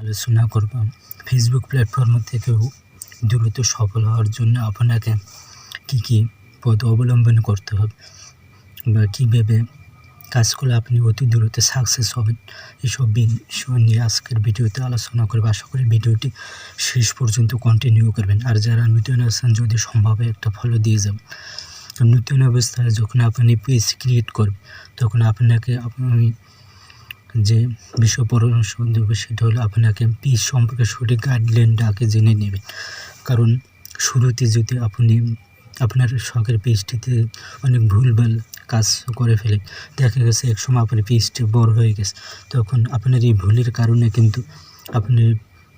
আলোচনা করব। Facebook platform থেকেও দ্রুত সফল হওয়ার জন্য আপনাকে কী কী পথ অবলম্বন করতে হবে বা কীভাবে কাজ করলে আপনি অতি দ্রুত সাকসেস হবেন, এসব বিষয় নিয়ে আজকের ভিডিওতে আলোচনা করব। আশা করি ভিডিওটি শেষ পর্যন্ত কন্টিনিউ করবেন। আর যারা নতুন আছেন, যদি সম্ভব একটা ফলো দিয়ে যাবেন তো নতুন অবস্থায় যখন আপনি পেজ ক্রিয়েট করবেন, তখন আপনাকে আপনি যে বিষয় পরামর্শ দেবে সেটা হলো, আপনাকে পিস সম্পর্কে সঠিক গাইডলাইনটা আগে জেনে নেবেন কারণ শুরুতে যদি আপনি আপনার শখের পেজটিতে অনেক ভুলভাল কাজ করে ফেলে, দেখা গেছে এক সময় আপনার পেজটি বড় হয়ে গেছে, তখন আপনার এই ভুলের কারণে কিন্তু আপনি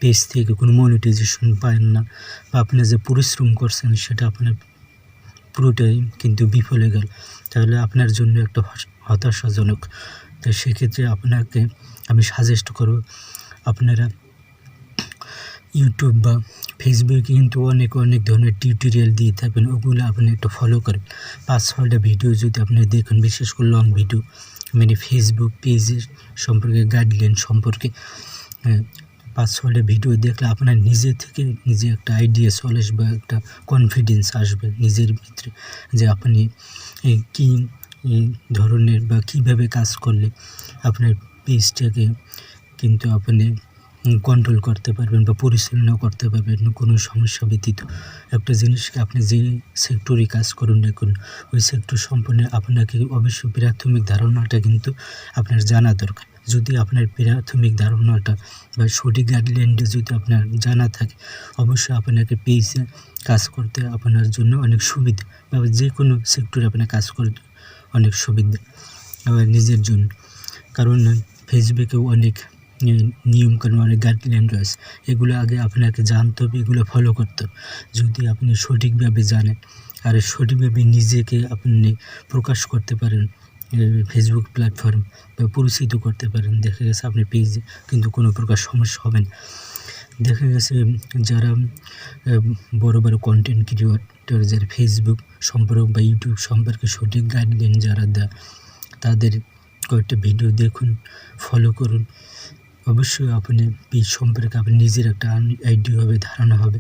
পেজ থেকে কোনো মনিটাইজেশন পান না বা আপনি যে পরিশ্রম করছেন সেটা আপনার পুরোটাই কিন্তু বিফলে গেল। তাহলে আপনার জন্য একটা হতাশাজনক তো সেক্ষেত্রে আপনাকে আমি সাজেস্ট করব আপনারা ইউটিউব বা ফেসবুকে কিন্তু অনেক অনেক ধরনের টিউটোরিয়াল দিয়ে থাকবেন ওগুলো আপনি একটু ফলো করেন। পাঁচ ছয়টা ভিডিও যদি আপনি দেখেন বিশেষ করে লং ভিডিও মানে ফেসবুক পেজের সম্পর্কে গাইডলাইন সম্পর্কে হ্যাঁ, পাঁচ ছয়টা ভিডিও দেখলে আপনার নিজে থেকে নিজে একটা আইডিয়া চলে আসবে একটা কনফিডেন্স আসবে নিজের ভিতরে যে আপনি কী ধরনের বা কীভাবে কাজ করলে আপনার পেজটাকে কিন্তু আপনি কন্ট্রোল করতে পারবেন বা পরিচালনা করতে পারবেন, কোনো সমস্যা ব্যতীত। একটা জিনিসকে আপনি যে সেক্টরে কাজ করুন না করুন ওই সেক্টর সম্পর্কে আপনাকে অবশ্যই প্রাথমিক ধারণাটা কিন্তু আপনার জানা দরকার। যদি আপনার প্রাথমিক ধারণাটা বা সঠিক গাইডলাইনটা যদি আপনার জানা থাকে, অবশ্যই আপনাকে পেজে কাজ করতে আপনার জন্য অনেক সুবিধা বা যে কোনো সেক্টরে আপনার কাজ করতে অনেক সুবিধা, আবার নিজের জন্য। কারণ ফেসবুকেও অনেক নিয়ম কানুন অনেক গাইডলাইন রয়েছে। এগুলো আগে আপনাকে জানতে হবে, এগুলো ফলো করতে হবে। যদি আপনি সঠিকভাবে জানেন, আর সঠিকভাবে নিজেকে আপনি প্রকাশ করতে পারেন ফেসবুক প্ল্যাটফর্ম বা পরিচিত করতে পারেন, দেখা গেছে আপনি পেজে কিন্তু কোনো প্রকার সমস্যা হবে না। দেখা গেছে, যারা বড় বড় কন্টেন্ট ক্রিয়েটর যারা ফেসবুক সম্পর্ক বা ইউটিউব সম্পর্কে সঠিক গাইডলাইন যারা দেয় তাদের কয়েকটা ভিডিও দেখুন ফলো করুন। অবশ্যই আপনি পেজ সম্পর্কে আপনি নিজের একটা আইডিয়া হবে, ধারণা হবে,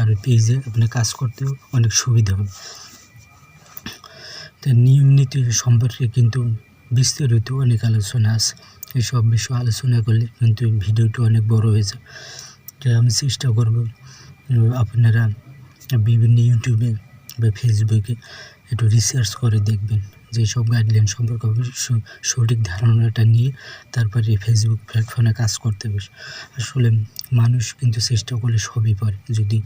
আর পেজে আপনি কাজ করতেও অনেক সুবিধা হবে। তো নিয়ম নীতি সম্পর্কে কিন্তু বিস্তারিত অনেক আলোচনা আছে এইসব বিষয়ে আলোচনা করলে কিন্তু ভিডিওটি অনেক বড় হয়ে যায়। তো আমি চেষ্টা করব আপনারা বিভিন্ন ইউটিউবে বা ফেসবুকে একটু রিসার্চ করে দেখবেন যে সব গাইডলাইন সম্পর্কে সঠিক ধারণাটা নিয়ে তারপরে ফেসবুক প্ল্যাটফর্মে কাজ করতে বসে আসলে মানুষ কিন্তু চেষ্টা করলে সবই পারে, যদি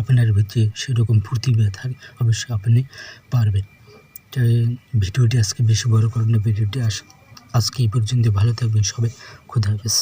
আপনার ভিতরে সেরকম প্রতিভা থাকে, অবশ্যই আপনি পারবেন। তো এই ভিডিওটি আজকে বেশি বড় করেন ভিডিওটি আস, আজকে এই পর্যন্ত ভালো থাকবেন সবাই, খুদা হাফেজ।